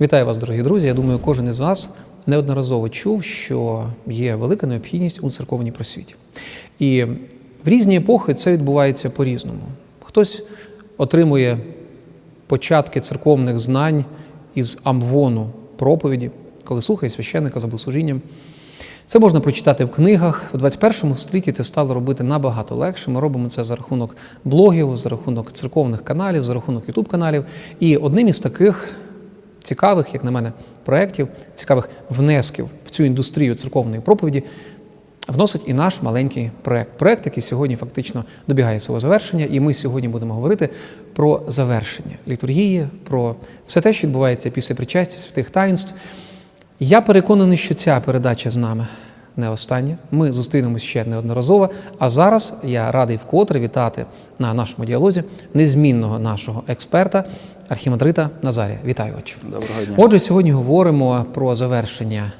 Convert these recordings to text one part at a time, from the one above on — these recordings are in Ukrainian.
Вітаю вас, дорогі друзі. Я думаю, кожен із вас неодноразово чув, що є велика необхідність у церковній просвіті. І в різні епохи це відбувається по-різному. Хтось отримує початки церковних знань із амвону проповіді, коли слухає священника за богослужінням. Це можна прочитати в книгах. В 21 столітті це стало робити набагато легше. Ми робимо це за рахунок блогів, за рахунок церковних каналів, за рахунок ютуб каналів. І одним із таких цікавих, як на мене, проєктів, цікавих внесків в цю індустрію церковної проповіді вносить і наш маленький проєкт. Проєкт, який сьогодні фактично добігає свого завершення, і ми сьогодні будемо говорити про завершення літургії, про все те, що відбувається після причастя святих таїнств. Я переконаний, що ця передача з нами не остання. Ми зустрінемось ще неодноразово. А зараз я радий вкотре вітати на нашому діалозі незмінного нашого експерта, архімандрита Назарія. Вітаю, отче. Доброго дня. Отже, сьогодні говоримо про завершення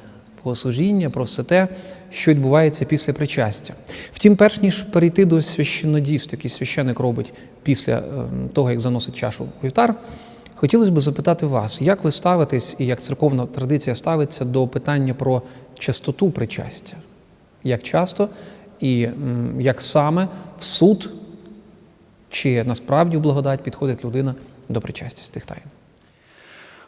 богослужіння, про все те, що відбувається після причастя. Втім, перш ніж перейти до священнодійства, який священик робить після е, того, як заносить чашу в вівтар, хотілося б запитати вас, як ви ставитесь і як церковна традиція ставиться до питання про частоту причастя? Як часто і як саме в суд чи насправді в благодать підходить людина до причастя тих таїн?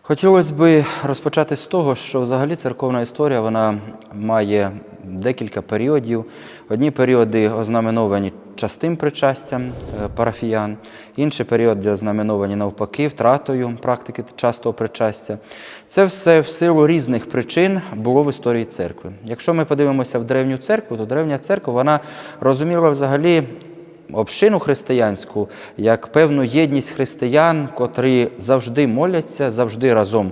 Хотілося б розпочати з того, що взагалі церковна історія вона має декілька періодів. Одні періоди ознаменовані частим причастям е, парафіян, інші періоди ознаменовані навпаки втратою практики частого причастя. Це все в силу різних причин було в історії церкви. Якщо ми подивимося в древню церкву, то древня церква вона розуміла взагалі общину християнську як певну єдність християн, котрі завжди моляться, завжди разом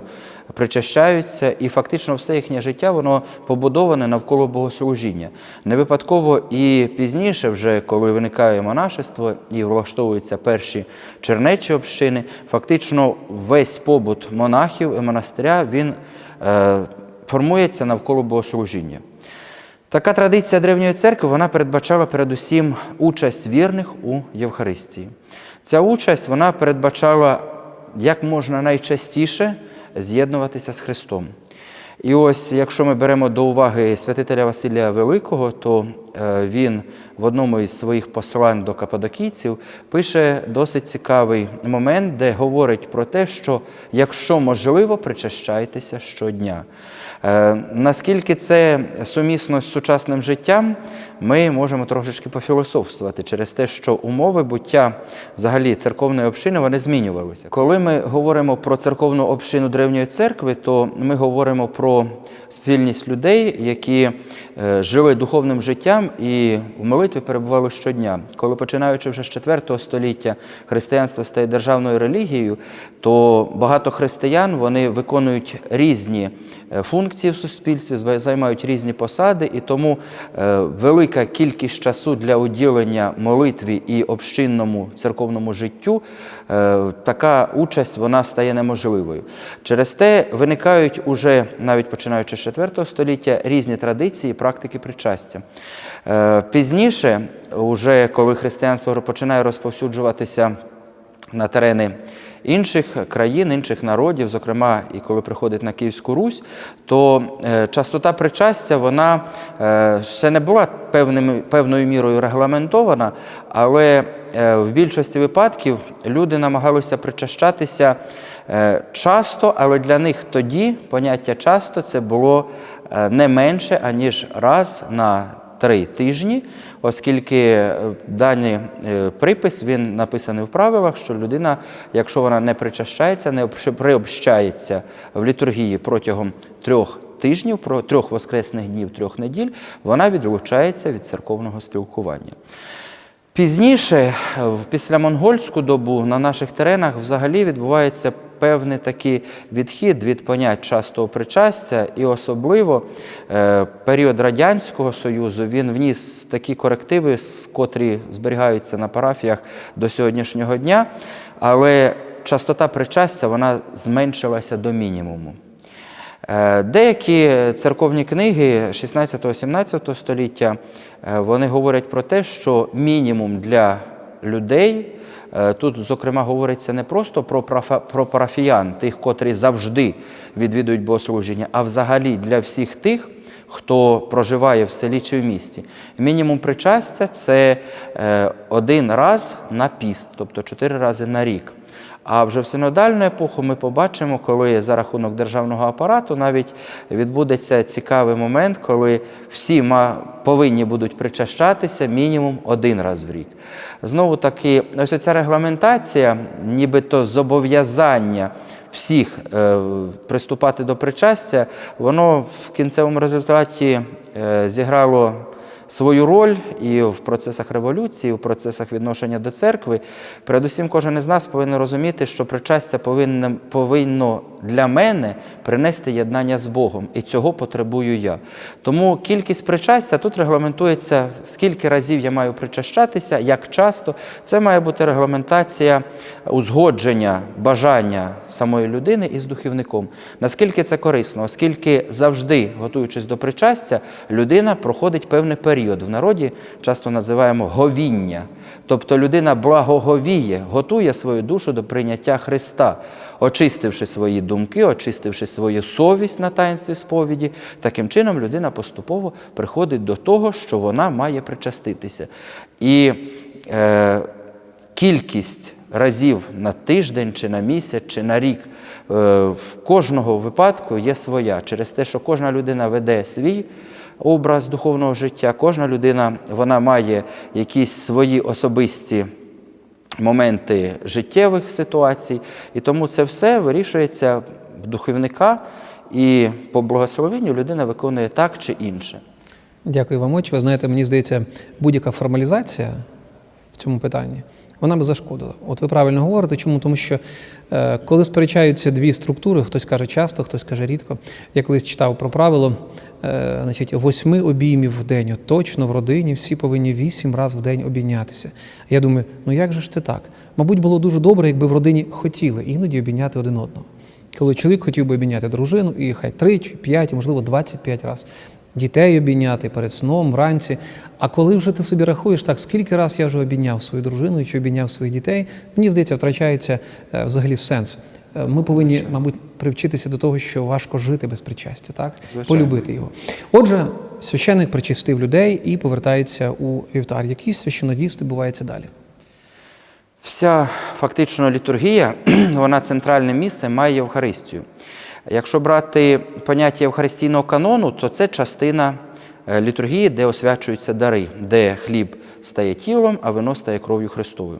причащаються, і фактично все їхнє життя воно побудоване навколо богослужіння. Не випадково і пізніше, вже коли виникає монашество і влаштовуються перші чернечі общини, фактично весь побут монахів і монастиря він е, формується навколо богослужіння. Така традиція древньої церкви вона передбачала передусім участь вірних у Євхаристії. Ця участь вона передбачала як можна найчастіше з'єднуватися з Христом. І ось, якщо ми беремо до уваги святителя Василія Великого, то е, він в одному із своїх послань до кападокійців пише досить цікавий момент, де говорить про те, що якщо можливо, причащайтеся щодня. Е, Наскільки це сумісно з сучасним життям, ми можемо трошечки пофілософствувати через те, що умови буття взагалі церковної общини вони змінювалися. Коли ми говоримо про церковну общину древньої церкви, то ми говоримо про спільність людей, які е, жили духовним життям і в молитві перебувало щодня. Коли починаючи вже з 4 століття християнство стає державною релігією, то багато християн вони виконують різні функції в суспільстві, займають різні посади, і тому е, велика кількість часу для уділення молитві і общинному церковному життю, е, така участь вона стає неможливою. Через те виникають уже навіть починаючи з 4 століття різні традиції, практики причастя. Е, Пізніше, уже коли християнство починає розповсюджуватися на терени інших країн, інших народів, зокрема, і коли приходить на Київську Русь, то е, частота причастя вона е, ще не була певним, певною мірою регламентована, але е, в більшості випадків люди намагалися причащатися часто, але для них тоді поняття часто це було не менше, аніж раз на три тижні, оскільки е, даний е, припис він написаний в правилах, що людина, якщо вона не причащається, не приобщається в літургії протягом трьох тижнів, про трьох воскресних днів, трьох неділь, вона відлучається від церковного спілкування. Пізніше, в післямонгольську добу, на наших теренах взагалі відбувається певний такий відхід від понять частого причастя, і особливо е, період Радянського Союзу він вніс такі корективи, котрі зберігаються на парафіях до сьогоднішнього дня, але частота причастя вона зменшилася до мінімуму. Е, Деякі церковні книги 16-17 століття е, вони говорять про те, що мінімум для людей Тут, зокрема, говориться не просто про, про парафіян, тих, котрі завжди відвідують богослужіння, а взагалі для всіх тих, хто проживає в селі чи в місті. Мінімум причастя це е, один раз на піст, тобто чотири рази на рік. А вже в синодальну епоху ми побачимо, коли за рахунок державного апарату навіть відбудеться цікавий момент, коли всі повинні будуть причащатися мінімум один раз в рік. Знову таки, ось ця регламентація, нібито зобов'язання всіх е, приступати до причастя, воно в кінцевому результаті е, зіграло свою роль і в процесах революції, і в процесах відношення до церкви. Передусім, кожен із нас повинен розуміти, що причастя повинно, для мене принести єднання з Богом, і цього потребую я. Тому кількість причастя тут регламентується, скільки разів я маю причащатися, як часто. Це має бути регламентація узгодження бажання самої людини із духовником. Наскільки це корисно, оскільки завжди, готуючись до причастя, людина проходить певний період. В народі часто називаємо говіння. Тобто людина благоговіє, готує свою душу до прийняття Христа, очистивши свої думки, очистивши свою совість на таїнстві сповіді. Таким чином людина поступово приходить до того, що вона має причаститися. І е, кількість разів на тиждень, чи на місяць, чи на рік е, в кожного випадку є своя. Через те, що кожна людина веде свій образ духовного життя, кожна людина вона має якісь свої особисті моменти життєвих ситуацій, і тому це все вирішується в духовника, і по благословенню людина виконує так чи інше. Дякую вам, очі. Ви знаєте, мені здається, будь-яка формалізація в цьому питанні вона би зашкодила. От ви правильно говорите, чому? Тому що е, коли сперечаються дві структури, хтось каже часто, хтось каже рідко. Я колись читав про правило, е, значить, восьми обіймів в день. От точно в родині всі повинні вісім разів в день обійнятися. Я думаю, ну як же ж це так? Мабуть, було дуже добре, якби в родині хотіли іноді обійняти один одного. Коли чоловік хотів би обійняти дружину, і хай три, чи п'ять, можливо, 25 разів. Дітей обійняти перед сном, вранці. А коли вже ти собі рахуєш, так скільки раз я вже обійняв свою дружину чи обійняв своїх дітей, мені здається, втрачається е, взагалі сенс. Е, Ми повинні, мабуть, привчитися до того, що важко жити без причастя, так? Звичайно. Полюбити його. Отже, священник причастив людей і повертається у вівтар. Який священодійство відбувається далі? Вся фактично літургія, вона центральне місце має Євхаристію. Якщо брати поняття Євхаристійного канону, то це частина е, літургії, де освячуються дари, де хліб стає тілом, а вино стає кров'ю Христовою.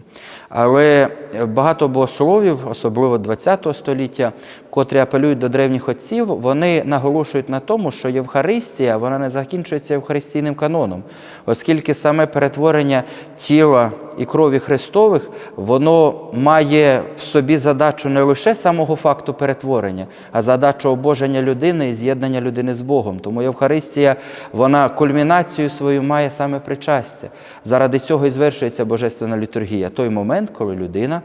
Але е, багато богословів, особливо ХХ століття, котрі апелюють до древніх отців, вони наголошують на тому, що Євхаристія вона не закінчується Євхаристійним каноном, оскільки саме перетворення тіла і крові Христових, воно має в собі задачу не лише самого факту перетворення, а задачу обоження людини і з'єднання людини з Богом. Тому Євхаристія, вона кульмінацію свою має саме причастя. Заради цього і звершується Божественна літургія. Той момент, коли людина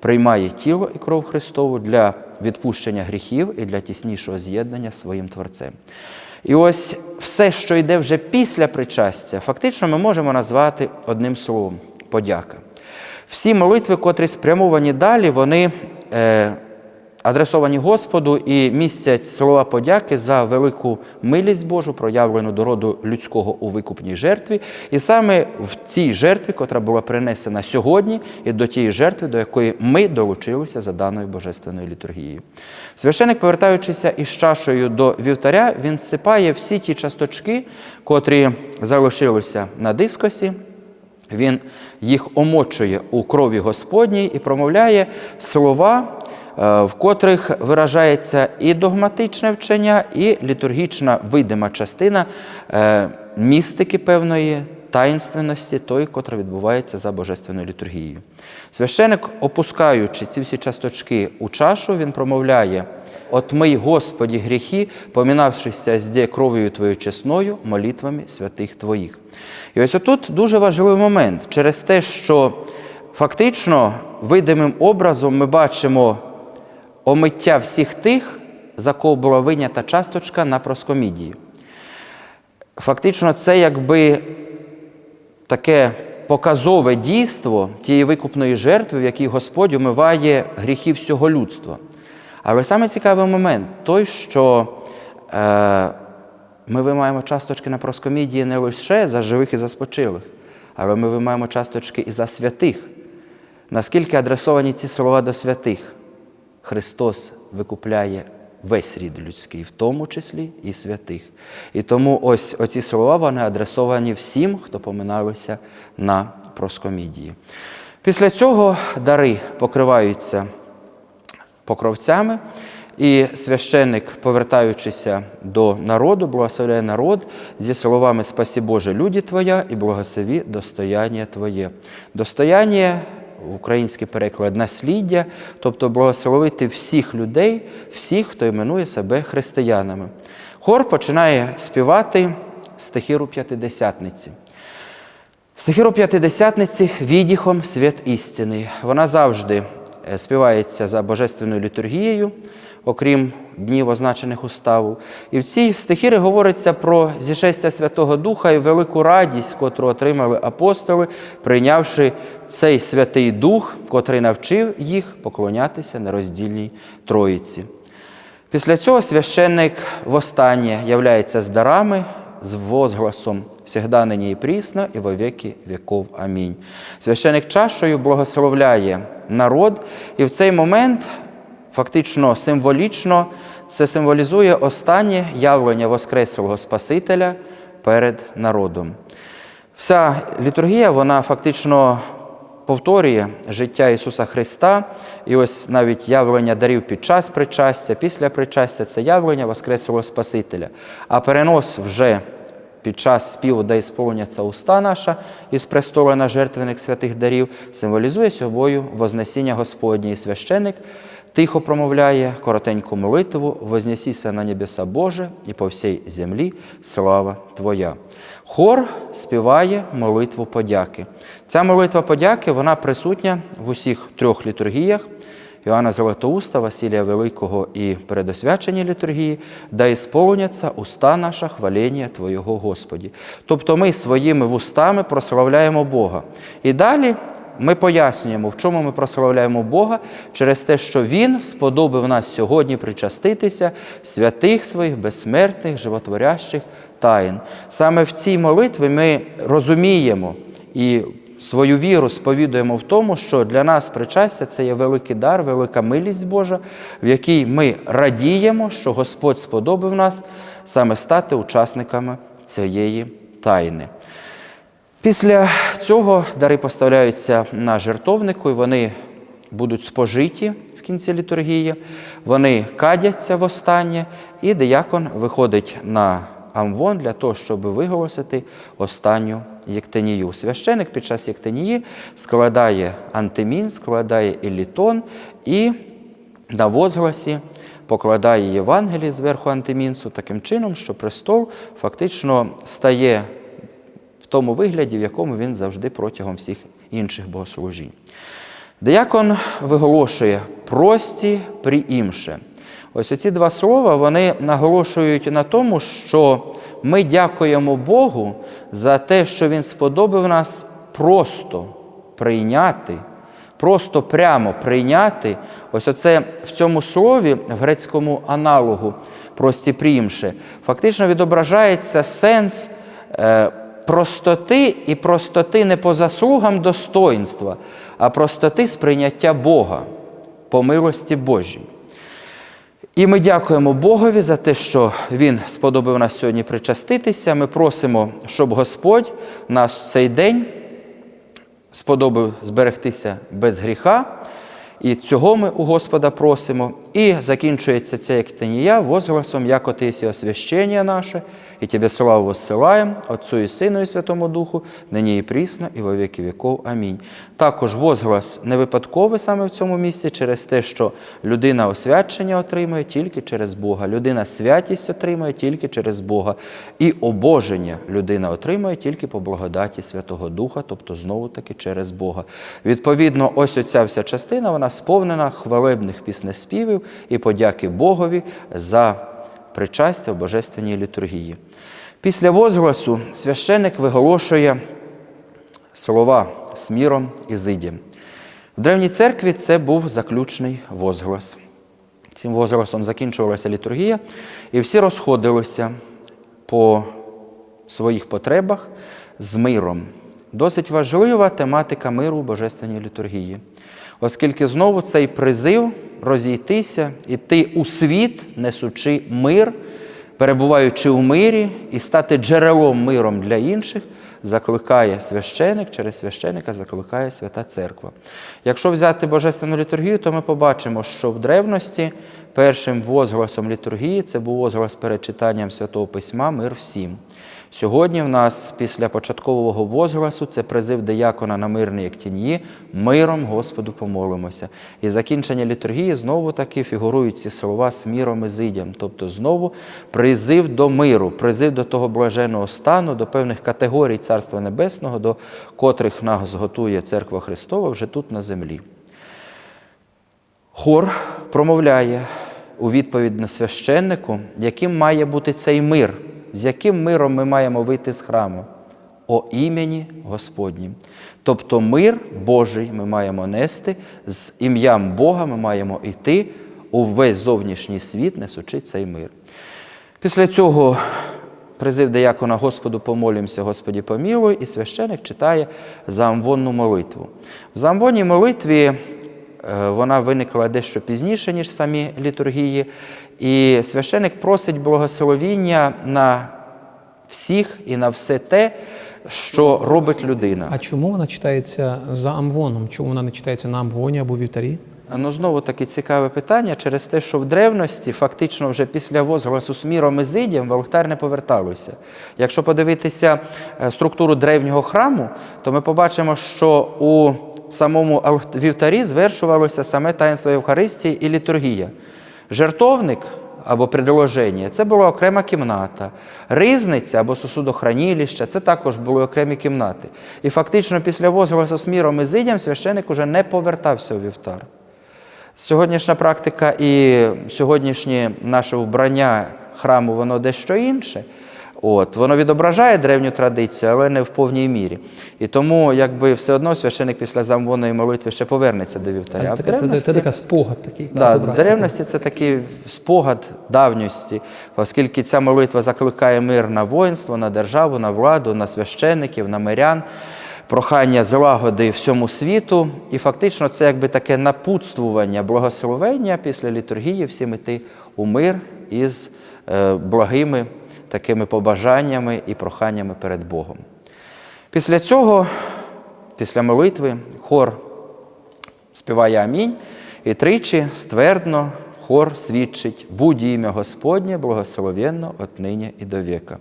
приймає тіло і кров Христову для відпущення гріхів і для тіснішого з'єднання з своїм Творцем. І ось все, що йде вже після причастя, фактично ми можемо назвати одним словом подяка. Всі молитви, котрі спрямовані далі, вони е, адресовані Господу і містять слова подяки за велику милість Божу, проявлену до роду людського у викупній жертві. І саме в цій жертві, котра була принесена сьогодні, і до тієї жертви, до якої ми долучилися за даною божественною літургією. Священик, повертаючися із чашею до вівтаря, він сипає всі ті часточки, котрі залишилися на дискосі. Він їх омочує у крові Господній і промовляє слова, в котрих виражається і догматичне вчення, і літургічна видима частина е, містики певної таїнственності, той, котра відбувається за божественною літургією. Священик, опускаючи ці всі часточки у чашу, він промовляє. Отмий, Господі, гріхи, помінавшися зде кров'ю Твоєю чесною, молитвами святих Твоїх. І ось отут дуже важливий момент через те, що фактично видимим образом ми бачимо омиття всіх тих, за кого була винята часточка на проскомідії. Фактично, це якби таке показове дійство тієї викупної жертви, в якій Господь умиває гріхи всього людства. Але саме цікавий момент той, що е, ми вимаємо часточки на проскомідії не лише за живих і за спочилих, але ми вимаємо часточки і за святих. Наскільки адресовані ці слова до святих? Христос викупляє весь рід людський, в тому числі і святих. І тому ось оці слова вони адресовані всім, хто поминалися на проскомідії. Після цього дари покриваються покровцями, і священник, повертаючися до народу, благословляє народ зі словами Спасі Боже, люді Твоя і благослови достояння Твоє. Достояння український переклад насліддя, тобто благословити всіх людей, всіх, хто іменує себе християнами. Хор починає співати стихіру п'ятидесятниці. Стихіру п'ятидесятниці відіхом свят істини. Вона завжди е, співається за божественною літургією, окрім днів, означених уставу. І в цій стихірі говориться про зішестя Святого Духа і велику радість, котру отримали апостоли, прийнявши цей Святий Дух, котрий навчив їх поклонятися нероздільній Троїці. Після цього священник востаннє являється з дарами, з возгласом «Всегда нині і прісно, і во віки віков. Амінь». Священник чашою благословляє народ, і в цей момент фактично символічно це символізує останнє явлення Воскреслого Спасителя перед народом. Вся літургія, вона фактично повторює життя Ісуса Христа, і ось навіть явлення дарів під час причастя, після причастя це явлення Воскреслого Спасителя. А перенос вже під час співу, де ісполняться уста наша із престола на жертвених святих дарів, символізує собою Вознесіння Господнє і священик. Тихо промовляє коротеньку молитву, вознесіся на небеса Боже і по всій землі слава Твоя. Хор співає молитву подяки. Ця молитва подяки вона присутня в усіх трьох літургіях Іоанна Золотоуста, Василія Великого і передосвяченій літургії, да ісполняться уста наша хвалення Твоєго Господі. Тобто ми своїми вустами прославляємо Бога. І далі ми пояснюємо, в чому ми прославляємо Бога через те, що Він сподобав нас сьогодні причаститися святих своїх, безсмертних, животворящих таїн. Саме в цій молитві ми розуміємо і свою віру сповідуємо в тому, що для нас причастя це є великий дар, велика милість Божа, в якій ми радіємо, що Господь сподобав нас саме стати учасниками цієї тайни. Після цього дари поставляються на жертовнику, і вони будуть спожиті в кінці літургії, вони кадяться востаннє, і диякон виходить на амвон для того, щоб виголосити останню єктенію. Священик під час єктенії складає антимін, складає елітон і на возгласі покладає Євангеліє зверху антимінсу таким чином, що престол фактично стає в тому вигляді, в якому він завжди протягом всіх інших богослужінь. Деякон виголошує прості приімше. Ось оці два слова вони наголошують на тому, що ми дякуємо Богу за те, що Він сподобав нас просто прийняти, просто прямо прийняти. Ось оце в цьому слові, в грецькому аналогу прості приімше, фактично відображається сенс. Простоти і простоти не по заслугам достоїнства, а простоти сприйняття Бога по милості Божій. І ми дякуємо Богові за те, що Він сподобав нас сьогодні причаститися. Ми просимо, щоб Господь нас цей день сподобав зберегтися без гріха. І цього ми у Господа просимо. І закінчується ця ектенія возгласом, як отисі освящення наше, і Тебе славу воссилаєм, Отцу і Сину, і Святому Духу, нині і прісно, і во віки віков. Амінь. Також возглас не випадковий саме в цьому місці через те, що людина освячення отримує тільки через Бога, людина святість отримує тільки через Бога, і обоження людина отримує тільки по благодаті Святого Духа, тобто знову-таки через Бога. Відповідно, ось оця вся частина, вона сповнена хвалебних піснеспівів і подяки Богові за причастя в Божественній літургії. Після возгласу священник виголошує слова сміром і зидім. В древній церкві це був заключний возглас. Цим возгласом закінчувалася літургія, і всі розходилися по своїх потребах з миром. Досить важлива тематика миру у Божественній літургії, оскільки знову цей призив розійтися, іти у світ, несучи мир, перебуваючи у мирі і стати джерелом миром для інших, закликає священик, через священика закликає Свята Церква. Якщо взяти Божественну літургію, то ми побачимо, що в древності першим возгласом літургії це був возглас перед читанням Святого Письма Мир всім. Сьогодні в нас після початкового возгласу це призив диякона на мирний як тіньї, миром Господу помолимося. І закінчення літургії знову таки фігурують ці слова з міром і зидям, тобто знову призив до миру, призив до того блаженого стану, до певних категорій Царства Небесного, до котрих нас готує Церква Христова вже тут на землі. Хор промовляє у відповідь на священнику, яким має бути цей мир, з яким миром ми маємо вийти з храму. О імені Господнім. Тобто мир Божий ми маємо нести, з ім'ям Бога ми маємо йти у весь зовнішній світ, несучи цей мир. Після цього призив диякона Господу помолімся, Господі помілуй, і священик читає заамвонну молитву. В заамвонній молитві вона виникла дещо пізніше, ніж самі літургії, і священик просить благословіння на всіх і на все те, що робить людина. А чому вона читається за амвоном? Чому вона не читається на амвоні або вівтарі? Ну, знову таки цікаве питання через те, що в древності, фактично, вже після возгласу з міром і зидям в алтар не поверталися. Якщо подивитися е, структуру древнього храму, то ми побачимо, що у самому вівтарі звершувалося саме таїнство Євхаристії і літургія. Жертовник або предложення це була окрема кімната. Ризниця або сосудохранилище це також були окремі кімнати. І фактично після возгласу з міром і зидям священик уже не повертався у вівтар. Сьогоднішня практика і сьогоднішнє наше вбрання храму, воно дещо інше. От, воно відображає древню традицію, але не в повній мірі. І тому, якби все одно священик після замвонної молитви ще повернеться до вівтаря. А Це, це, це, така спогад такий. Да, в древності це такий спогад давньості, оскільки ця молитва закликає мир на воїнство, на державу, на владу, на священників, на мирян, прохання злагоди всьому світу. І фактично це якби таке напутствування, благословення після літургії всім іти у мир із е, благими такими побажаннями і проханнями перед Богом. Після цього, після молитви, хор співає амінь, і тричі ствердно хор свідчить будь ім'я Господнє, благословенно отнині і до віка.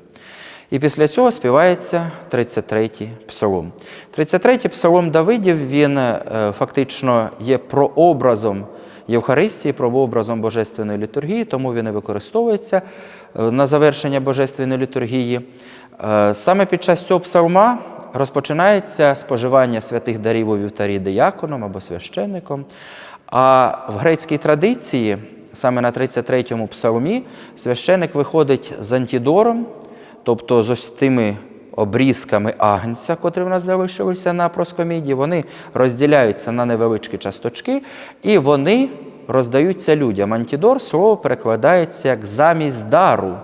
І після цього співається 33-й псалом. 33-й псалом Давидів, він е, фактично є прообразом Євхаристії, прообразом Божественної літургії, тому він і використовується на завершення Божественної літургії. Е, Саме під час цього псалма розпочинається споживання святих дарів у вівтарі дияконом або священником. А в грецькій традиції, саме на 33-му псалмі, священник виходить з антідором, тобто з ось тими обрізками агнця, котрі в нас залишилися на проскоміді, вони розділяються на невеличкі часточки, і вони роздаються людям. Антідор слово перекладається як замість дару.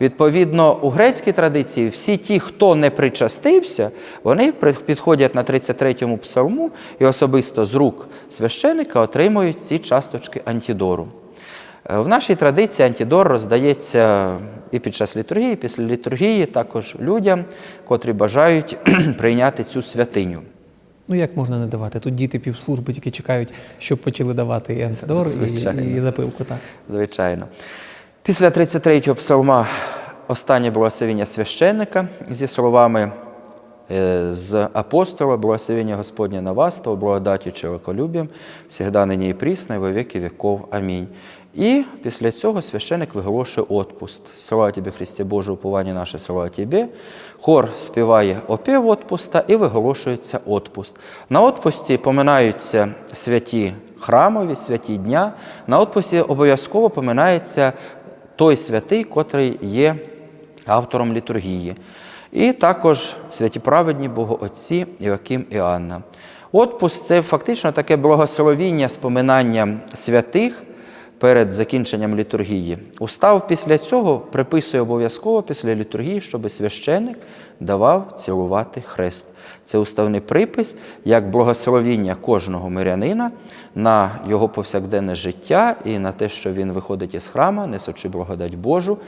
Відповідно, у грецькій традиції всі ті, хто не причастився, вони підходять на 33-му псалму і особисто з рук священика отримують ці часточки антідору. Е, В нашій традиції антідор роздається і під час літургії, і після літургії також людям, котрі бажають прийняти цю святиню. Ну як можна не давати? Тут діти півслужби тільки чекають, щоб почали давати і антидор, і, Звичайно. і запивку. Так. Звичайно. Після 33-го псалма останнє благословення священника зі словами е, з апостола, благословення Господнє на вас, то благодаттю чоловіколюбієм, всегда нині і прісно, і во віки віков. Амінь. І після цього священик виголошує отпуст. Слава тобі, Христе Боже, уповання наше, слава тобі. Хор співає опів отпуста і виголошується отпуст. На отпусті поминаються святі храмові, святі дня. На отпусті обов'язково поминається той святий, котрий є автором літургії. І також святі праведні Богоотці Іоаким і Анна. Отпуск це фактично таке благословіння, споминання святих перед закінченням літургії. Устав після цього приписує обов'язково після літургії, щоб священик давав цілувати хрест. Це уставний припис як благословіння кожного мирянина на його повсякденне життя і на те, що він виходить із храма, несучи благодать Божу,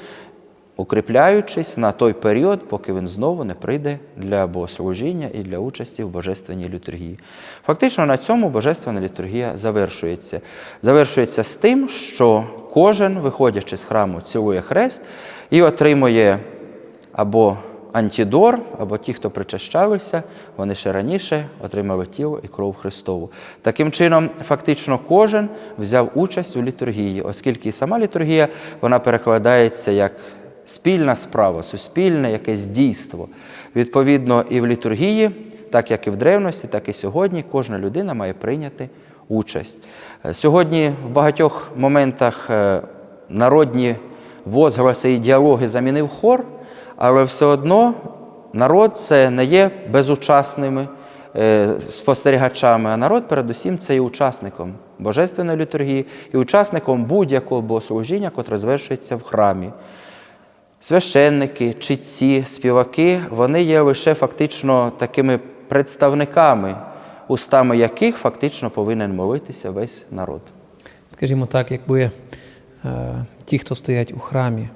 укріпляючись на той період, поки він знову не прийде для богослужіння і для участі в божественній літургії. Фактично на цьому божественна літургія завершується. Завершується з тим, що кожен, виходячи з храму, цілує хрест і отримує або антідор, або ті, хто причащалися, вони ще раніше отримали тіло і кров Христову. Таким чином, фактично, кожен взяв участь у літургії, оскільки і сама літургія вона перекладається як спільна справа, суспільне якесь дійство. Відповідно, і в літургії, так як і в древності, так і сьогодні, кожна людина має прийняти участь. Е, Сьогодні в багатьох моментах е, народні возгласи і діалоги замінив хор, але все одно народ це не є безучасними е, спостерігачами, а народ, передусім, це є учасником божественної літургії і учасником будь-якого богослужіння, котре звершується в храмі. Священники, читці, співаки, вони є лише фактично такими представниками, устами яких фактично повинен молитися весь народ. Скажімо так, якби е, ті, хто стоять у храмі,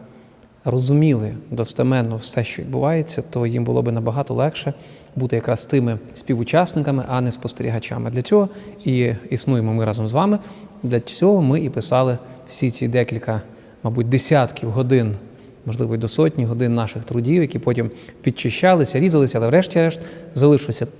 розуміли достеменно все, що відбувається, то їм було б набагато легше бути якраз тими співучасниками, а не спостерігачами. Для цього і існуємо ми разом з вами. Для цього ми і писали всі ці декілька, мабуть, десятків годин, можливо, й до сотні годин наших трудів, які потім підчищалися, різалися, але врешті-решт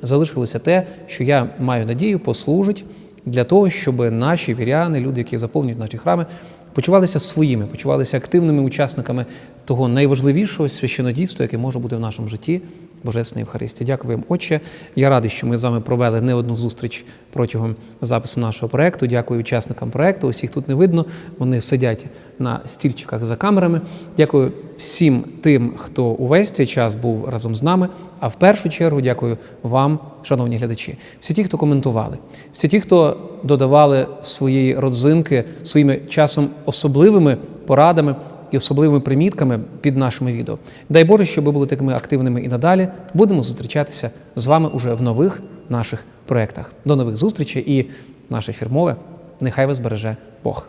залишилося, те, що я маю надію, послужить для того, щоб наші віряни, люди, які заповнюють наші храми, почувалися своїми, почувалися активними учасниками того найважливішого священодійства, яке може бути в нашому житті. Божественної Євхаристії. Дякую вам, Отче. Я радий, що ми з вами провели не одну зустріч протягом запису нашого проекту. Дякую учасникам проекту. Усіх тут не видно. Вони сидять на стільчиках за камерами. Дякую всім тим, хто увесь цей час був разом з нами. А в першу чергу дякую вам, шановні глядачі, всі ті, хто коментували, всі ті, хто додавали свої родзинки своїми часом особливими порадами і особливими примітками під нашими відео. Дай Боже, щоб ви були такими активними і надалі. Будемо зустрічатися з вами уже в нових наших проєктах. До нових зустрічей і наше фірмове. Нехай вас береже Бог.